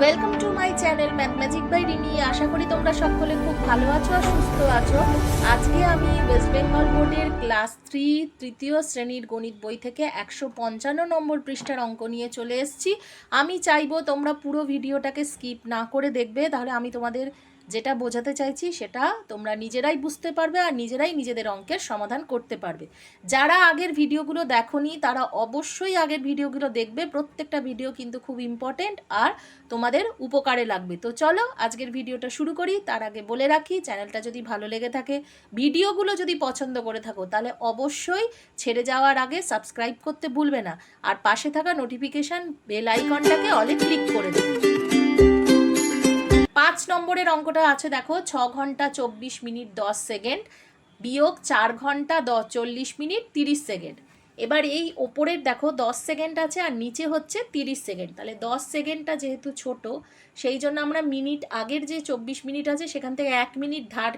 Welcome to my channel math magic by Rimi আশা করি তোমরা সকলে খুব ভালো আছো আর সুস্থ আছো। আজকে আমি ওয়েস্ট বেঙ্গল বোর্ডের ক্লাস থ্রি তৃতীয় শ্রেণির গণিত বই থেকে একশো পঞ্চান্ন নম্বর পৃষ্ঠার অঙ্ক নিয়ে চলে এসেছি। আমি চাইব তোমরা পুরো ভিডিওটাকে স্কিপ না করে দেখবে, তাহলে আমি তোমাদের যেটা বোঝাতে চাইছি সেটা তোমরা নিজেরাই বুঝতে পারবে আর নিজেরাই নিজেদের অঙ্কের সমাধান করতে পারবে। যারা আগের ভিডিওগুলো দেখোনি, তারা অবশ্যই আগের ভিডিওগুলো দেখবে। প্রত্যেকটা ভিডিও কিন্তু খুব ইম্পর্টেন্ট আর তোমাদের উপকারে লাগবে। তো চলো আজকের ভিডিওটা শুরু করি। তার আগে বলে রাখি, চ্যানেলটা যদি ভালো লেগে থাকে, ভিডিওগুলো যদি পছন্দ করে থাকো, তাহলে অবশ্যই ছেড়ে যাওয়ার আগে সাবস্ক্রাইব করতে ভুলবে না। আর পাশে থাকা নোটিফিকেশান বেল আইকনটাকে অলে ক্লিক করে দেবে। পাঁচ নম্বরের অঙ্কটা আছে, দেখো, ছ ঘণ্টা চব্বিশ মিনিট দশ সেকেন্ড, বিয়োগ চার ঘণ্টা দশ চল্লিশ মিনিট তিরিশ সেকেন্ড। এবার এই ওপরের, দেখো, দশ সেকেন্ড আছে আর নিচে হচ্ছে তিরিশ সেকেন্ড। তাহলে দশ সেকেন্ডটা যেহেতু ছোট, সেই জন্য আমরা মিনিট আগের যে চব্বিশ মিনিট আছে, সেখান থেকে এক মিনিট ধার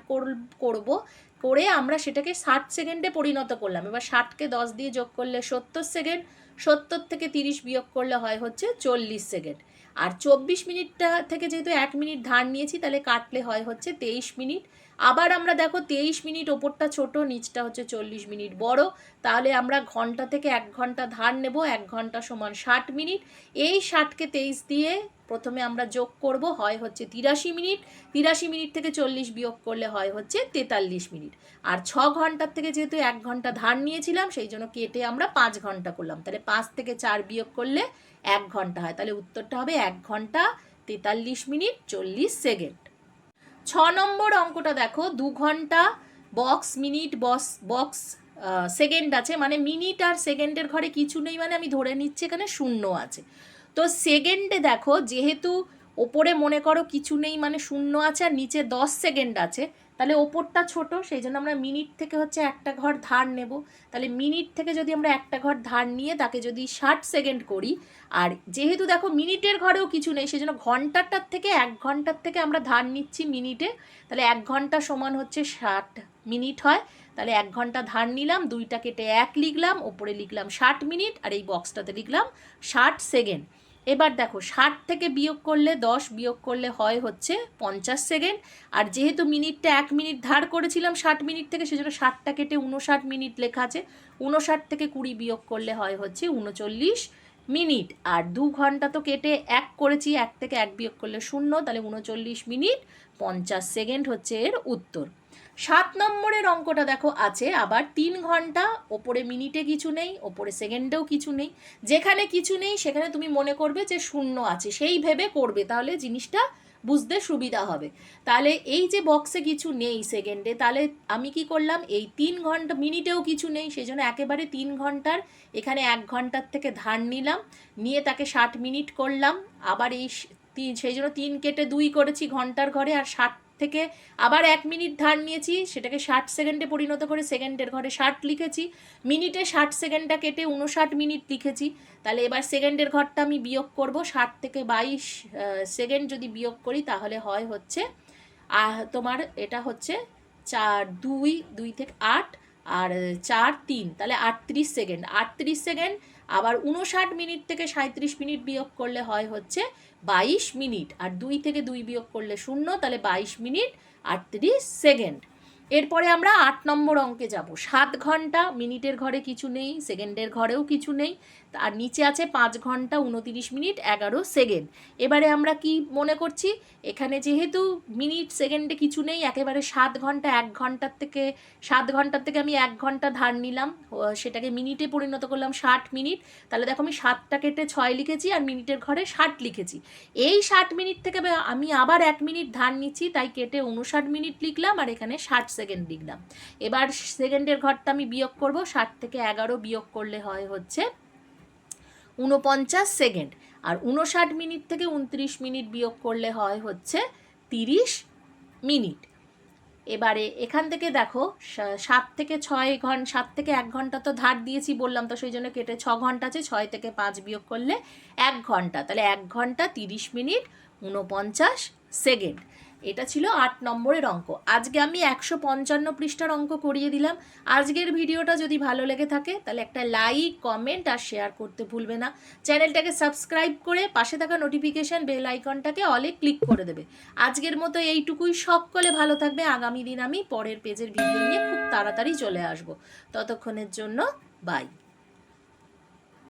করব, করে আমরা সেটাকে ষাট সেকেন্ডে পরিণত করলাম। এবার ষাটকে দশ দিয়ে যোগ করলে সত্তর সেকেন্ড, সত্তর থেকে তিরিশ বিয়োগ করলে হয় হচ্ছে চল্লিশ সেকেন্ড। আর চব্বিশ মিনিটটা থেকে যেহেতু এক মিনিট ধার নিয়েছি, তাহলে কাটলে হয় হচ্ছে তেইশ মিনিট। আবার আমরা দেখো তেইশ মিনিট ওপরটা ছোট, নিচটা হচ্ছে চল্লিশ মিনিট বড়। তাহলে আমরা ঘণ্টা থেকে এক ঘণ্টা ধার নেব, এক ঘণ্টা সমান ষাট মিনিট। এই ষাটকে তেইশ দিয়ে প্রথমে আমরা যোগ করব, হয় হচ্ছে তিরাশি মিনিট। তিরাশি মিনিট থেকে চল্লিশ বিয়োগ করলে হয় হচ্ছে তেতাল্লিশ মিনিট। আর ছ ঘণ্টার থেকে যেহেতু এক ঘণ্টা ধার নিয়েছিলাম, সেই জন্য কেটে আমরা পাঁচ ঘণ্টা করলাম। তাহলে পাঁচ থেকে চার বিয়োগ করলে এক ঘণ্টা হয়। তাহলে উত্তরটা হবে এক ঘণ্টা তেতাল্লিশ মিনিট চল্লিশ সেকেন্ড। ছ নম্বর অঙ্কটা দেখো, দু ঘণ্টা বক্স মিনিট বস, বক্স সেকেন্ড আছে। মানে মিনিট আর সেকেন্ডের ঘরে কিছু নেই মানে আমি ধরে নিচ্ছি এখানে শূন্য আছে। তো সেকেন্ডে দেখো, যেহেতু ওপরে মনে করো কিছু নেই মানে শূন্য আছে আর নিচে দশ সেকেন্ড আছে, তাহলে ওপরটা ছোট, সেই জন্য আমরা মিনিট থেকে হচ্ছে একটা ঘর ধার নেব। তাহলে মিনিট থেকে যদি আমরা একটা ঘর ধার নিয়ে তাকে যদি ষাট সেকেন্ড করি, আর যেহেতু দেখো মিনিটের ঘরেও কিছু নেই, সেই জন্য ঘন্টাটার থেকে এক ঘণ্টার থেকে আমরা ধার নিচ্ছি মিনিটে তাহলে এক ঘণ্টা সমান হচ্ছে ষাট মিনিট হয়। তাহলে এক ঘণ্টা ধার নিলাম, দুইটা কেটে এক লিখলাম, ওপরে লিখলাম ষাট মিনিট আর এই বক্সটাতে লিখলাম ষাট সেকেন্ড এবার দেখো, ষাট থেকে বিয়োগ করলে দশ, বিয়োগ করলে হয় হচ্ছে পঞ্চাশ সেকেন্ড। আর যেহেতু মিনিটটা এক মিনিট ধার করেছিলাম ষাট মিনিট থেকে, সেজন্য ষাটটা কেটে উনষাট মিনিট লেখা আছে। উনষাট থেকে কুড়ি বিয়োগ করলে হয় হচ্ছে উনচল্লিশ মিনিট। আর দু ঘণ্টা তো কেটে এক করেছি, এক থেকে এক বিয়োগ করলে শূন্য, তাহলে উনচল্লিশ মিনিট পঞ্চাশ সেকেন্ড হচ্ছে এর উত্তর। সাত নম্বরের অঙ্কটা দেখো আছে, আবার তিন ঘণ্টা, ওপরে মিনিটে কিছু নেই, ওপরে সেকেন্ডেও কিছু নেই। যেখানে কিছু নেই, সেখানে তুমি মনে করবে যে শূন্য আছে, সেই ভেবে করবে, তাহলে জিনিসটা বুঝতে সুবিধা হবে। তাহলে এই যে বক্সে কিছু নেই সেকেন্ডে তাহলে আমি কি করলাম, এই তিন ঘণ্টা, মিনিটেও কিছু নেই সেই জন্য একেবারে তিন ঘণ্টার, এখানে এক ঘণ্টার থেকে ধার নিলাম, নিয়ে তাকে ষাট মিনিট করলাম, আবার এই তিন সেই জন্য তিন কেটে দুই করেছি ঘণ্টার ঘরে, আর ষাট থেকে আবার এক মিনিট ধার নিয়েছি, সেটাকে ষাট সেকেন্ডে পরিণত করে সেকেন্ডের ঘরে ষাট লিখেছি। মিনিটে ষাট সেকেন্ডটা কেটে উনষাট মিনিট লিখেছি। তাহলে এবার সেকেন্ডের ঘরটা আমি বিয়োগ করব, ষাট থেকে বাইশ সেকেন্ড যদি বিয়োগ করি তাহলে হয় হচ্ছে তোমার এটা হচ্ছে চার, দুই দুই থেকে আট, আর, চার, তিন, তাহলে আটত্রিশ সেকেন্ড। আটত্রিশ সেকেন্ড আবার উনষাট মিনিট থেকে সাঁত্রিশ মিনিট বিয়োগ করলে হয় হচ্ছে বাইশ মিনিট, আর দুই থেকে দুই বিয়োগ করলে শূন্য, তাহলে বাইশ মিনিট আটত্রিশ সেকেন্ড। এরপরে আমরা আট নম্বর অঙ্কে যাব। সাত ঘণ্টা, মিনিটের ঘরে কিছু নেই, সেকেন্ডের ঘরেও কিছু নেই, আর নিচে আছে পাঁচ ঘণ্টা উনতিরিশ মিনিট এগারো সেকেন্ড। এবারে আমরা কি মনে করছি? এখানে যেহেতু মিনিট, সেকেন্ডে কিছু নেই, একেবারে সাত ঘণ্টা, এক ঘণ্টার থেকে, সাত ঘণ্টার থেকে আমি এক ঘণ্টা ধার নিলাম সেটাকে মিনিটে পরিণত করলাম ষাট মিনিট। তাহলে দেখো আমি সাতটা কেটে ছয় লিখেছি আর মিনিটের ঘরে ষাট লিখেছি। এই ষাট মিনিট থেকে আমি আবার এক মিনিট ধার নিচ্ছি, তাই কেটে উনষাট মিনিট লিখলাম আর এখানে ষাট সেকেন্ড লিখলাম এবার সেকেন্ডের ঘরটা আমি বিয়োগ করব, ষাট থেকে এগারো বিয়োগ করলে হয় হচ্ছে উনপঞ্চাশ সেকেন্ড আর উনষাট মিনিট থেকে উনত্রিশ মিনিট বিয়োগ করলে হয় হচ্ছে তিরিশ মিনিট। এবারে এখান থেকে দেখো সাত থেকে ছয় ঘণ্টা সাত থেকে এক ঘণ্টা তো ধার দিয়েছি বললাম তো, সেই জন্য কেটে ছ ঘণ্টা আছে, ছয় থেকে পাঁচ বিয়োগ করলে এক ঘণ্টা। তাহলে এক ঘণ্টা তিরিশ মিনিট উনপঞ্চাশ সেকেন্ড এটা ছিল আট নম্বরের অঙ্ক। আজকে আমি একশো পঞ্চান্ন পৃষ্ঠার অঙ্ক করিয়ে দিলাম। আজকের ভিডিওটা যদি ভালো লেগে থাকে, তাহলে একটা লাইক কমেন্ট আর শেয়ার করতে ভুলবে না। চ্যানেলটাকে সাবস্ক্রাইব করে পাশে থাকা নোটিফিকেশন বেল আইকনটাকে অলে ক্লিক করে দেবে। আজকের মতো এইটুকুই। সকলে ভালো থাকবে। আগামী দিন আমি পরের পেজের ভিডিও নিয়ে খুব তাড়াতাড়ি চলে আসব। ততক্ষণের জন্য বাই